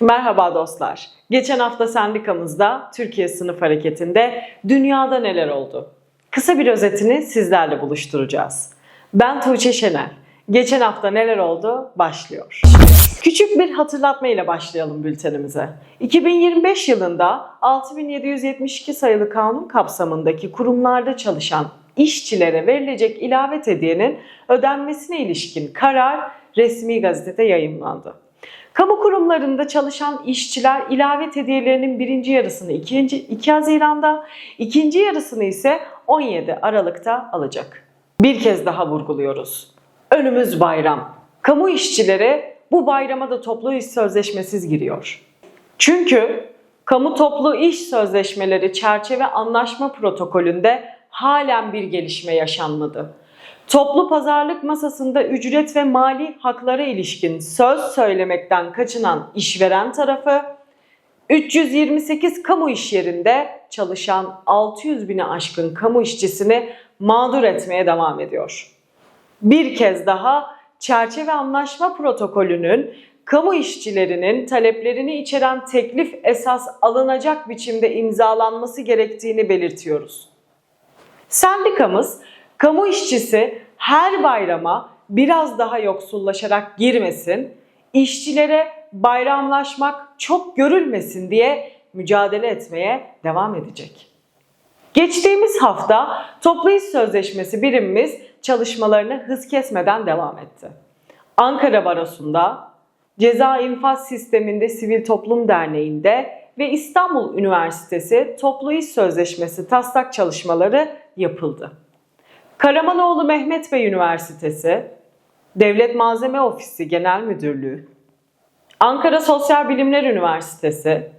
Merhaba dostlar. Geçen hafta sendikamızda Türkiye Sınıf Hareketi'nde dünyada neler oldu? Kısa bir özetini sizlerle buluşturacağız. Ben Tuğçe Şener. Geçen hafta neler oldu? Başlıyor. Küçük bir hatırlatma ile başlayalım bültenimize. 2025 yılında 6772 sayılı kanun kapsamındaki kurumlarda çalışan işçilere verilecek ilave hediyenin ödenmesine ilişkin karar resmi gazetede yayımlandı. Kamu kurumlarında çalışan işçiler ilave hediyelerinin birinci yarısını 2. 2 Haziran'da, ikinci yarısını ise 17 Aralık'ta alacak. Bir kez daha vurguluyoruz. Önümüz bayram. Kamu işçileri bu bayrama da toplu iş sözleşmesiz giriyor. Çünkü kamu toplu iş sözleşmeleri çerçeve anlaşma protokolünde halen bir gelişme yaşanmadı. Toplu pazarlık masasında ücret ve mali haklara ilişkin söz söylemekten kaçınan işveren tarafı 328 kamu iş yerinde çalışan 600 bini aşkın kamu işçisini mağdur etmeye devam ediyor. Bir kez daha çerçeve anlaşma protokolünün kamu işçilerinin taleplerini içeren teklif esas alınacak biçimde imzalanması gerektiğini belirtiyoruz. Sendikamız kamu işçisi her bayrama biraz daha yoksullaşarak girmesin, işçilere bayramlaşmak çok görülmesin diye mücadele etmeye devam edecek. Geçtiğimiz hafta toplu iş sözleşmesi birimimiz çalışmalarını hız kesmeden devam etti. Ankara Barosu'nda, Ceza İnfaz Sisteminde Sivil Toplum Derneği'nde ve İstanbul Üniversitesi Toplu İş Sözleşmesi taslak çalışmaları yapıldı. Karamanoğlu Mehmet Bey Üniversitesi, Devlet Malzeme Ofisi Genel Müdürlüğü, Ankara Sosyal Bilimler Üniversitesi,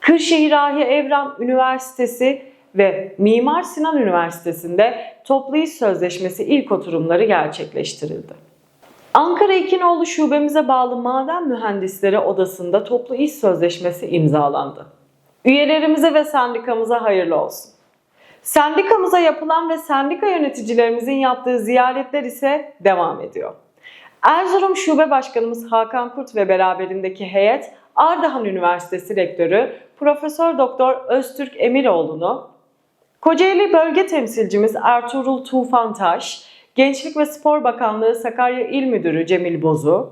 Kırşehir Ahi Evran Üniversitesi ve Mimar Sinan Üniversitesi'nde toplu iş sözleşmesi ilk oturumları gerçekleştirildi. Ankara İkinoğlu Şubemize bağlı Maden Mühendisleri Odası'nda toplu iş sözleşmesi imzalandı. Üyelerimize ve sendikamıza hayırlı olsun. Sendikamıza yapılan ve sendika yöneticilerimizin yaptığı ziyaretler ise devam ediyor. Erzurum Şube Başkanımız Hakan Kurt ve beraberindeki heyet Ardahan Üniversitesi Rektörü Profesör Doktor Öztürk Emiroğlu'nu, Kocaeli Bölge Temsilcimiz Ertuğrul Tufantaş, Gençlik ve Spor Bakanlığı Sakarya İl Müdürü Cemil Bozu,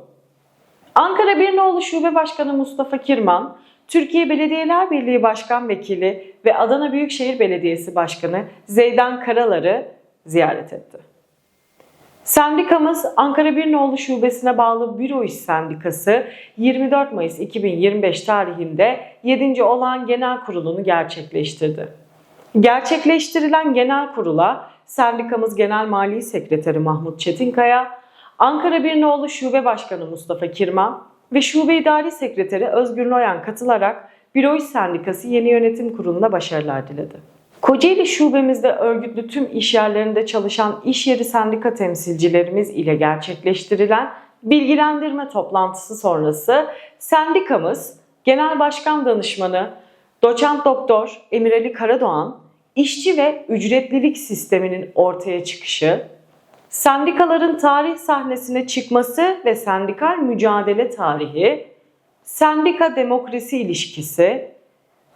Ankara Birnoğlu Şube Başkanı Mustafa Kirman, Türkiye Belediyeler Birliği Başkan Vekili ve Adana Büyükşehir Belediyesi Başkanı Zeydan Karalar'ı ziyaret etti. Sendikamız Ankara Birnoğlu Şubesi'ne bağlı Büro İş Sendikası 24 Mayıs 2025 tarihinde 7. olağan genel kurulunu gerçekleştirdi. Gerçekleştirilen genel kurula sendikamız Genel Mali Sekreteri Mahmut Çetinkaya, Ankara Birnoğlu Şube Başkanı Mustafa Kirman ve Şube İdari Sekreteri Özgür Noyan katılarak Büro Sendikası yeni yönetim kuruluna başarılar diledi. Kocaeli şubemizde örgütlü tüm iş yerlerinde çalışan iş yeri sendika temsilcilerimiz ile gerçekleştirilen bilgilendirme toplantısı sonrası sendikamız Genel Başkan Danışmanı Doçent Doktor Emirali Karadoğan, işçi ve ücretlilik sisteminin ortaya çıkışı, sendikaların tarih sahnesine çıkması ve sendikal mücadele tarihi, sendika demokrasi ilişkisi,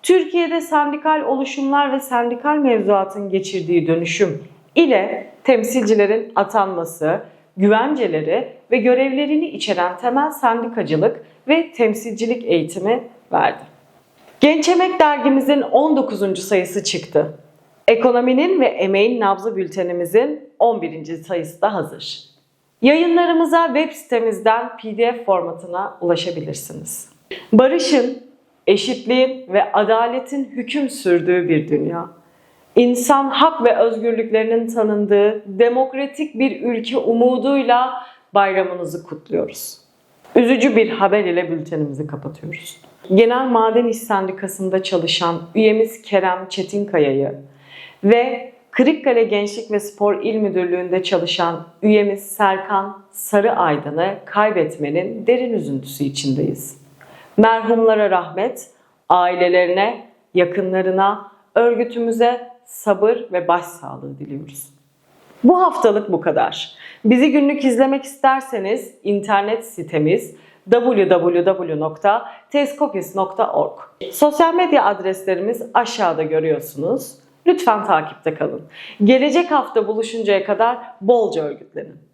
Türkiye'de sendikal oluşumlar ve sendikal mevzuatın geçirdiği dönüşüm ile temsilcilerin atanması, güvenceleri ve görevlerini içeren temel sendikacılık ve temsilcilik eğitimi verdi. Genç Emek dergimizin 19. sayısı çıktı. Ekonominin ve emeğin nabzı bültenimizin 11. sayısı da hazır. Yayınlarımıza web sitemizden PDF formatına ulaşabilirsiniz. Barışın, eşitliğin ve adaletin hüküm sürdüğü bir dünya. İnsan hak ve özgürlüklerinin tanındığı demokratik bir ülke umuduyla bayramınızı kutluyoruz. Üzücü bir haber ile bültenimizi kapatıyoruz. Genel Maden İş Sendikası'nda çalışan üyemiz Kerem Çetinkaya'yı ve Kırıkkale Gençlik ve Spor İl Müdürlüğü'nde çalışan üyemiz Serkan Sarı Aydın'ı kaybetmenin derin üzüntüsü içindeyiz. Merhumlara rahmet, ailelerine, yakınlarına, örgütümüze sabır ve başsağlığı diliyoruz. Bu haftalık bu kadar. Bizi günlük izlemek isterseniz internet sitemiz www.teskopis.org. Sosyal medya adreslerimiz aşağıda görüyorsunuz. Lütfen takipte kalın. Gelecek hafta buluşuncaya kadar bolca örgütlenin.